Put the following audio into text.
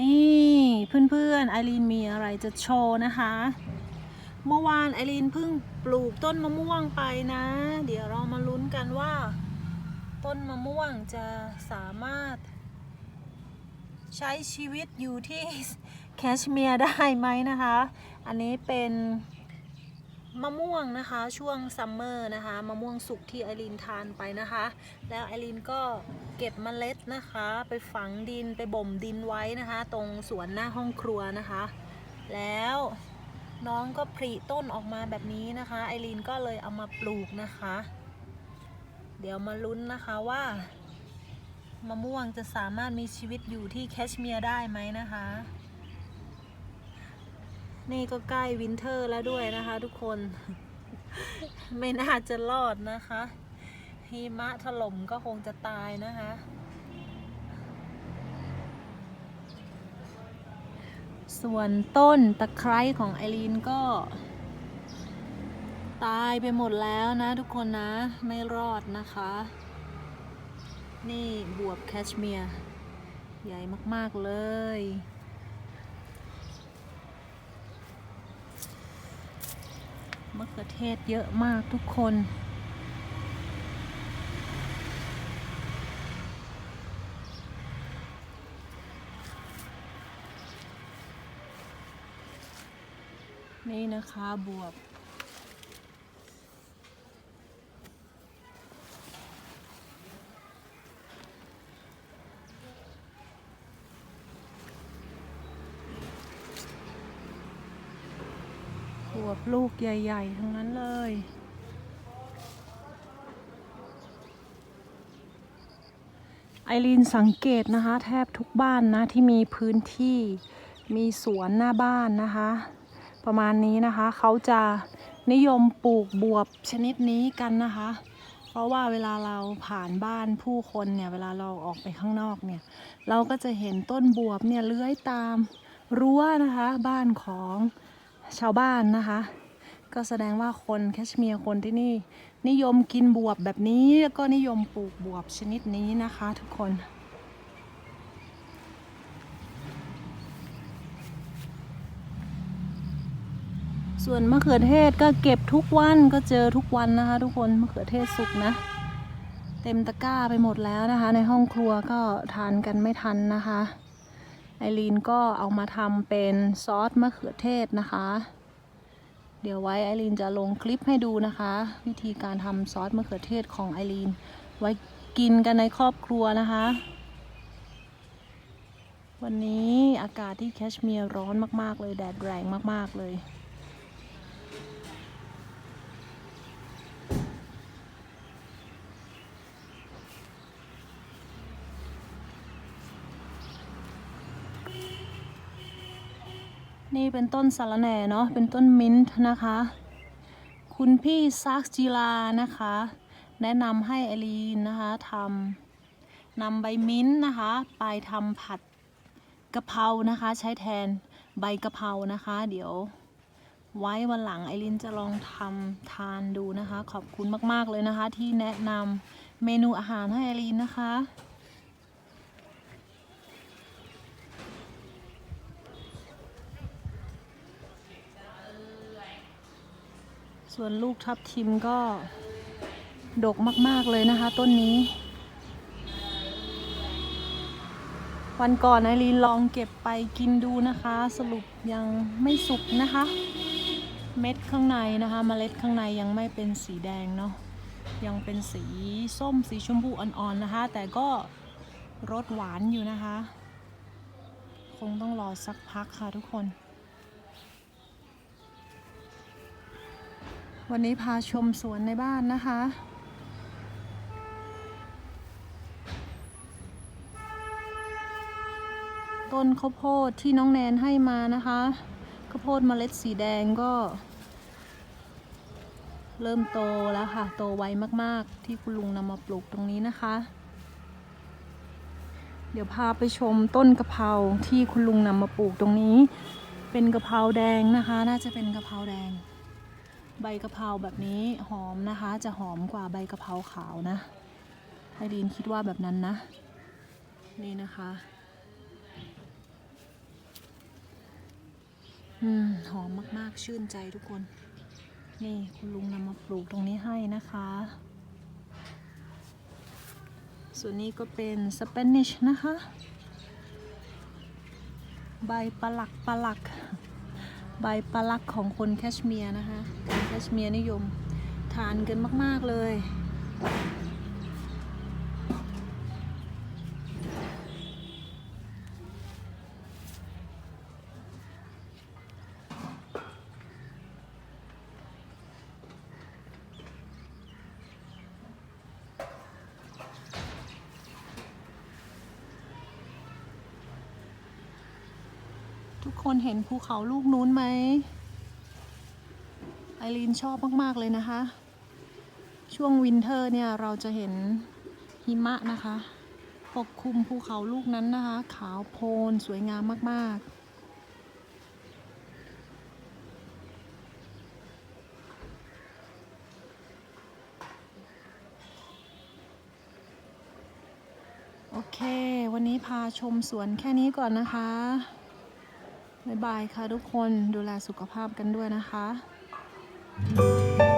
นี่เพื่อนๆไอรีนมีอะไรจะโชว์นะคะ เมื่อวานไอรีนเพิ่งปลูกต้นมะม่วงไปนะ เดี๋ยวเรามาลุ้นกันว่า ต้นมะม่วงจะสามารถ ใช้ชีวิตอยู่ที่แคชเมียร์ได้ไหมนะคะ อันนี้เป็น มะม่วงนะคะ ช่วงซัมเมอร์นะคะมะม่วงสุกที่ไอรีนทานไปนะคะ แล้วไอรีนก็เก็บเมล็ดนะคะ ไปฝังดินไปบ่มดินไว้นะคะ ตรงสวนหน้าห้องครัวนะคะ แล้วน้องก็ผลิต้นออกมาแบบนี้นะคะไอรีนก็เลยเอามาปลูกนะคะ เดี๋ยวมาลุ้นนะคะว่ามะม่วงจะสามารถมีชีวิตอยู่ที่แคชเมียร์ได้ไหมนะคะ นี่ก็ใกล้วินเทอร์แล้วด้วยนะคะทุกคน ไม่น่าจะรอดนะคะหิมะถล่มก็คงจะตายนะคะ ส่วนต้นตะไคร้ของไอรีนก็ ตายไปหมดแล้วนะทุกคนนะ ไม่รอดนะคะ นี่บวบแคชเมียร์ ใหญ่มาก ๆ เลย มะเขือเทศเยอะมากทุกคน นี่นะคะบวบ บวบลูกใหญ่ ๆ ทั้งนั้นเลย ไอรีนสังเกตนะคะ แทบทุกบ้านนะที่มีพื้นที่มีสวนหน้าบ้านนะคะ ประมาณนี้นะคะเขาจะนิยมปลูกบวบชนิดนี้กันนะคะ เพราะว่าเวลาเราผ่านบ้านผู้คนเนี่ยเวลาเราออกไปข้างนอกเนี่ยเราก็จะเห็นต้นบวบเนี่ยเลื้อยตามรั้วนะคะ บ้านของ ชาวบ้านนะคะ ก็แสดงว่าคนแคชเมียร์คนที่นี่ นิยมกินบวบแบบนี้แล้วก็นิยมปลูกบวบชนิดนี้นะคะทุกคนส่วนมะเขือเทศก็เก็บทุกวันก็เจอทุกวันนะคะ ทุกคนมะเขือเทศสุกนะ เต็มตะกร้าไปหมดแล้วนะคะ ในห้องครัวก็ทานกันไม่ทันนะคะ ไอรีนก็เอามาทำเป็นซอสมะเขือเทศนะคะ เดี๋ยวไว้ไอรีนจะลงคลิปให้ดูนะคะ วิธีการทำซอสมะเขือเทศของไอรีน ไว้กินกันในครอบครัวนะคะ วันนี้อากาศที่แคชเมียร์ร้อนมากๆเลยแดดแรงมากๆเลย นี่เป็นต้นสารแหน่เนาะเป็นต้นมิ้นท์นะคะ คุณพี่ซักจีลานะคะ แนะนำให้อรีนนะคะทำนำใบมิ้นท์นะคะ ไปทำผัดกะเพรานะคะ ใช้แทนใบกะเพรานะคะ เดี๋ยวไว้วันหลังไอรินจะลองทำทานดูนะคะ ขอบคุณมาก ๆ เลยนะคะ ที่แนะนำเมนูอาหารให้ไอรินนะคะ ส่วนลูกทับทิมก็ดกมาก ๆ เลยนะคะ ต้นนี้ วันก่อนไอรีนลองเก็บไปกินดูนะคะ สรุปยังไม่สุกนะคะ เม็ดข้างในนะคะเมล็ดข้างในยังไม่เป็นสีแดงเนาะยังเป็นสีส้มสีชมพูอ่อนๆนะคะ แต่ก็รสหวานอยู่นะคะ คงต้องรอสักพักค่ะทุกคน วันนี้พาชมสวนในบ้านนะคะ ต้นข้าวโพดที่น้องแนนให้มานะคะข้าวโพดเมล็ดสีแดงก็ เริ่มโตแล้วค่ะ โตไวมากๆ ที่คุณลุงนำมาปลูกตรงนี้นะคะ เดี๋ยวพาไปชมต้นกะเพราที่คุณลุงนำมาปลูกตรงนี้ เป็นกะเพราแดงนะคะ น่าจะเป็นกะเพราแดง ใบกะเพราแบบนี้หอมนะคะ จะหอมกว่าใบกะเพราขาวนะไอรีนคิดว่าแบบนั้นนะ นี่นะคะ อืม หอมมากๆ ชื่นใจทุกคน นี่คุณลุงนำมาปลูกตรงนี้ให้นะคะ ส่วนนี้ก็เป็นสเปนิชนะคะ ใบปลักปลัก ใบปลักของคนแคชเมียร์นะคะคนแคชเมียร์นิยมทานกันมาก ๆ เลย ทุกคนเห็นภูเขาลูกนู้นไหมไอรีนชอบมาก ๆ เลยนะคะ ช่วงวินเทอร์เนี่ยเราจะเห็นหิมะนะคะปกคลุมภูเขาลูกนั้นนะคะ ขาวโพลนสวยงามมาก ๆโอเค วันนี้พาชมสวนแค่นี้ก่อนนะคะ บ๊ายบายค่ะทุกคนดูแลสุขภาพกันด้วยนะคะ